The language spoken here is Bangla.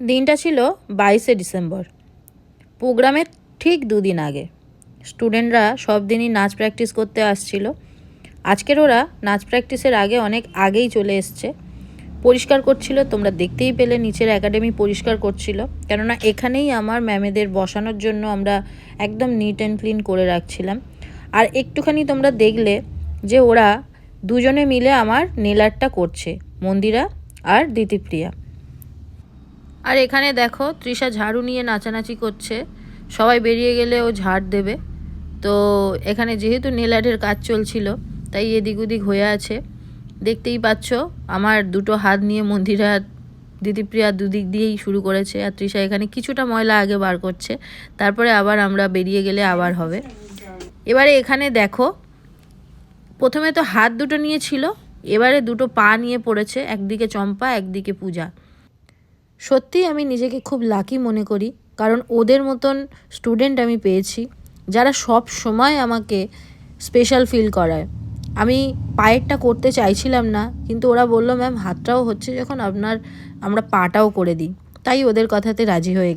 দিনটা ছিল বাইশে ডিসেম্বর। প্রোগ্রামের ঠিক দুদিন আগে। স্টুডেন্টরা সব দিনই নাচ প্র্যাকটিস করতে আসছিল। আজকের ওরা নাচ প্র্যাকটিসের আগে অনেক আগেই চলে এসছে। পরিষ্কার করছিল, তোমরা দেখতেই পেলে নিচের একাডেমি পরিষ্কার করছিল। কেননা এখানেই আমার ম্যামেদের বসানোর জন্য আমরা একদম নিট অ্যান্ড ক্লিন করে রাখছিলাম। আর একটুখানি তোমরা দেখলে যে ওরা দুজনে মিলে আমার নেলারটা করছে, মন্দিরা আর দিতিপ্রিয়া। আর এখানে দেখো, তৃষা ঝাড়ু নিয়ে নাচানাচি করছে। সবাই বেরিয়ে গেলে ও ঝাড় দেবে। তো এখানে যেহেতু নেলারের কাজ চলছিল, তাই এদিক ওদিক হয়ে আছে। দেখতেই পাচ্ছ, আমার দুটো হাত নিয়ে মন্দিরা, দিদিপ্রিয়া দুদিক দিয়েই শুরু করেছে। আর তৃষা এখানে কিছুটা ময়লা আগে বার করছে। তারপরে আবার আমরা বেরিয়ে গেলে আবার হবে। এবারে এখানে দেখো, প্রথমে তো হাত দুটো নিয়েছিল এবারে দুটো পা নিয়ে পড়েছে, একদিকে চম্পা, একদিকে পূজা। সত্যি আমি নিজেকে খুব লাকি মনে করি, কারণ ওদের মতন স্টুডেন্ট আমি পেয়েছি, যারা সব সময় আমাকে স্পেশাল ফিল করায়। আমি পায়েরটা করতে চাইছিলাম না, কিন্তু ওরা বলল ম্যাম হাতটাও হচ্ছে যখন আপনার, আমরা পাটাও করে দিই। তাই ওদের কথাতে রাজি হয়ে গেলাম।